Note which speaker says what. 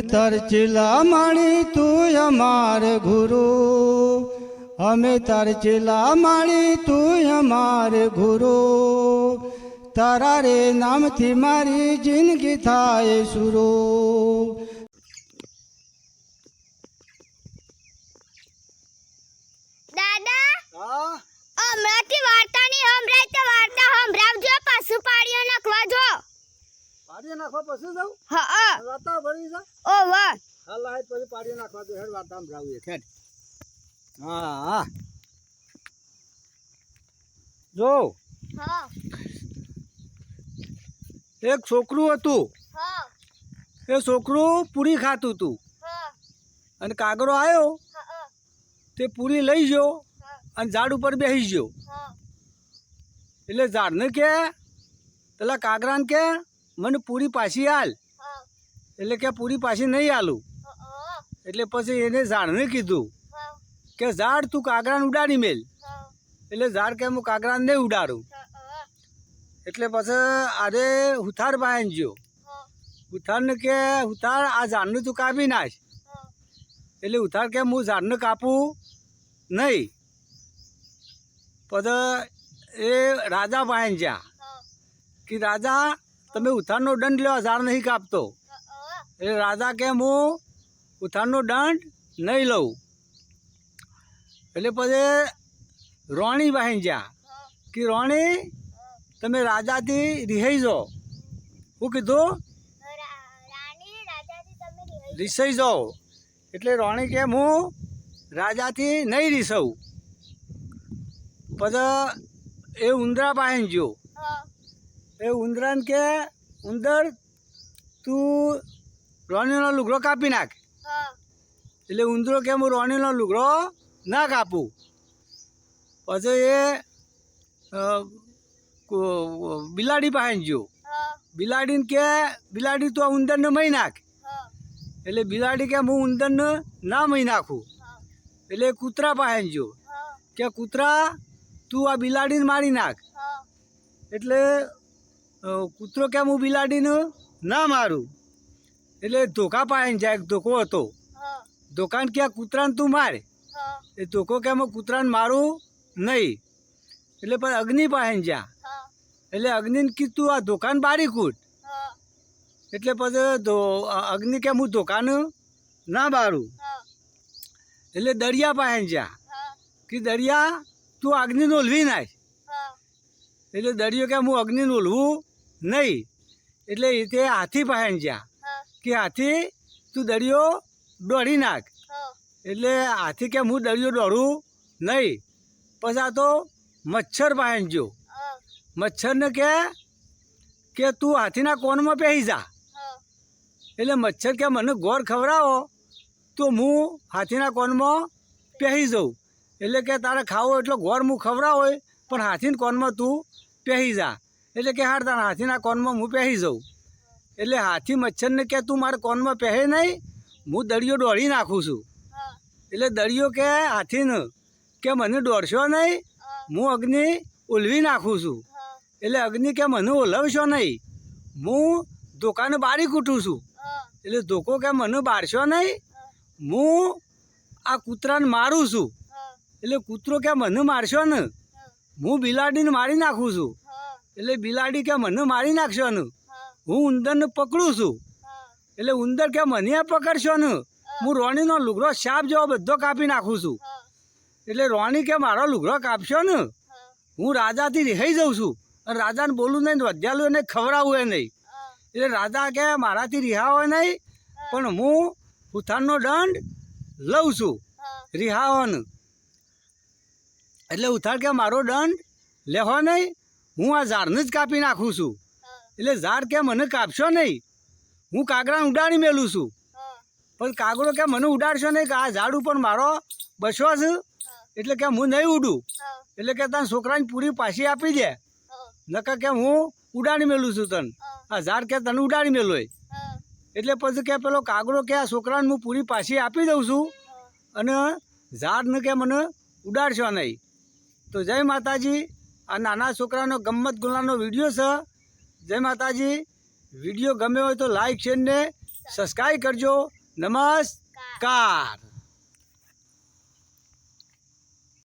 Speaker 1: તાર ચેલા માણી તું અમાર ગુરુ. અમે તાર ચેલા માણી તું અમાર ગુરુ. તારા રે નામથી મારી જિંદગી થાય સુરો.
Speaker 2: દાદા?
Speaker 1: હા?
Speaker 2: હમણાંથી વાર્તાની સંભળાય તો વાર્તા સંભળાવજો પાછું પાડીઓ નાખવા જો
Speaker 1: પાડી નાખવા પછી જાઉં?
Speaker 2: હા
Speaker 1: વાર્તા ભરી જા.
Speaker 2: ઓ વાહ.
Speaker 1: હાલ લાઈટ પછી પાડી નાખવા તો હેડ વાર્તા સંભળાવીએ ખેડ હા હા. જો.
Speaker 2: હા.
Speaker 1: એક છોકરું હતું.
Speaker 2: હા.
Speaker 1: એ છોકરું પૂરી ખાતું હતું
Speaker 2: હા.
Speaker 1: અને કાગરો આવ્યો
Speaker 2: હા
Speaker 1: તે પૂરી લઈ ગયો અને ઝાડ ઉપર બેસી ગયો.
Speaker 2: હા.
Speaker 1: એટલે ઝાડને કે પેલા કાગરાને કે મને પૂરી પાછી હાલ એટલે કે પૂરી પાછી નહીં હાલું એટલે પછી એને ઝાડને કીધું કે ઝાડ તું કાગરાને ઉડાડી મેલ. એટલે ઝાડ કે હું કાગરાને નહીં ઉડાડું. એટલે પછી આજે હુથાર બાયન ગયો હુથારને કે હુથાર આ ઝાડને તું કાપી નાખ. એટલે હુથાર કે હું ઝાડને કાપું નહીં. પછી એ રાજા બાયન જ્યાં કે રાજા તમે ઉથારનો દંડ લેવા ઝાડ નહીં કાપતો. એટલે રાજા કે હું? ઉથારનો દંડ નહીં લઉં. એટલે પછી રોણી પાસે જ્યાં. કે રોણી તમે રાજાથી રિહાઈ જાઓ. શું કીધું? રિસાઈ જાઓ. એટલે રોણી કે હું? રાજાથી નહીં રીસવું પછી એ ઉંદરા પાસે ગયો
Speaker 2: હા
Speaker 1: એ ઉંદરાને કે ઉંદર તું રોણીનો લુગડો કાપી નાખ. એટલે ઉંદરો કે હું રોણીનો લુગડો ના કાપું. પછી એ બિલાડી પાસે ગયો.
Speaker 2: હા.
Speaker 1: બિલાડીને કે બિલાડી તું આ ઉંદરને મહી નાખ. એટલે બિલાડી કે હું ઉંદરને ના મહી નાખું. એટલે કૂતરા પાસે ગયો.
Speaker 2: હા.
Speaker 1: કે કૂતરા તું આ બિલાડીને મારી નાખ. એટલે કૂતરો કેમ હું બિલાડીને? ના મારું. એટલે ધોકા પાસે જાય એક ધોકો હતો.
Speaker 2: હા.
Speaker 1: ધોકાને કે કૂતરાને તું માર? એ ધોકો કેમ હું કૂતરાને મારું નહીં. એટલે પછી અગ્નિ પાસે જા. એટલે અગ્નિને કીધું આ ધોકાને બારી કૂટ. એટલે પછી અગ્નિ કેમ હું ધોકાને ના બારું. એટલે દરિયા પાસે જા.
Speaker 2: હા.
Speaker 1: કે દરિયા તું અગ્નિને ઓલવી નાખ એટલે દરિયો કેમ હું અગ્નિને ઓલવું નહીં. એટલે એ તે હાથી પાસે
Speaker 2: જ્યાં.
Speaker 1: કે હાથી તું દરિયો દોડી નાખ. એટલે હાથી કે હું દરિયો દોડું નહીં. પછી આ તો મચ્છર પાસે જો મચ્છરને કે કે તું હાથીના કોનમાં પહેરી જા. એટલે મચ્છર કે મને ગોળ ખવડાવો તો હું હાથીના કોનમાં પહેરી જઉં. એટલે કે તારે ખાવો એટલો ગોળ હું ખવડાવો પણ હાથીના કોનમાં તું પહેરી જા. એટલે કે હાર તારા હાથીના કોનમાં હું પહેરી જાઉં. એટલે હાથી મચ્છરને કે તું મારા કોનમાં પહેરે નહીં હું દરિયો દોડી નાખું છું. એટલે દરિયો કે હાથીને કે મને દોડશો નહીં
Speaker 2: હું.
Speaker 1: અગ્નિ ઓલવી નાખું છું. એટલે અગ્નિ કે મને ઓલવશો નહીં હું ધોકાને બારી કૂટું છું. એટલે ધોકો કે મને બારશો નહીં
Speaker 2: હું.
Speaker 1: આ કૂતરાને મારું છું. એટલે કૂતરો કે મને મારશો ને
Speaker 2: હું.
Speaker 1: બિલાડીને મારી નાખું છું. એટલે બિલાડી કે મને મારી નાખશો ને
Speaker 2: હું
Speaker 1: ઉંદરને પકડું છું. એટલે ઉંદર કે મને પકડશોનું? પકડશો ને હું રોણીનો લુગડો સાપ જેવો બધો કાપી નાખું છું. એટલે રોણી કે મારો લુગડો કાપશો ને
Speaker 2: હું
Speaker 1: રાજાથી રિહાઈ જાઉં છું. અને રાજાને બોલું નહીં વધ્યાલું એને ખવડાવવું એ નહીં. એટલે રાજા કે મારાથી રિહાવો નહીં પણ હું ઉથાનનો દંડ લઉં છું. રિહાવાનો એટલે ઉથાણ કે મારો દંડ લેવો નહીં હું આ ઝાડને જ કાપી નાખું છું. એટલે ઝાડ કે મને કાપશો નહીં. હું કાગડા ઉડાડી મેલું છું. પણ કાગડો કે મને ઉડાડશો નહીં કે આ ઝાડ ઉપર મારો બસવો છે. એટલે કે હું નહીં ઉડું. એટલે કે તને છોકરાને પૂરી પાછી આપી દે. નકર કે હું ઉડાડી મેલું છું તને. આ ઝાડ કે તને ઉડાડી મેલોય એટલે પછી કે પેલો કાગડો કે આ છોકરાને હું પૂરી પાછી આપી દઉં છું અને ઝાડને કે મને ઉડાડશો નહીં. તો જય માતાજી. આ નાના છોકરાનો ગમત ગુલાનો વીડિયો છે. જય માતાજી. વીડિયો ગમે હોય તો લાઈક શેર ને સબસ્ક્રાઈબ કરજો. નમસ્કાર.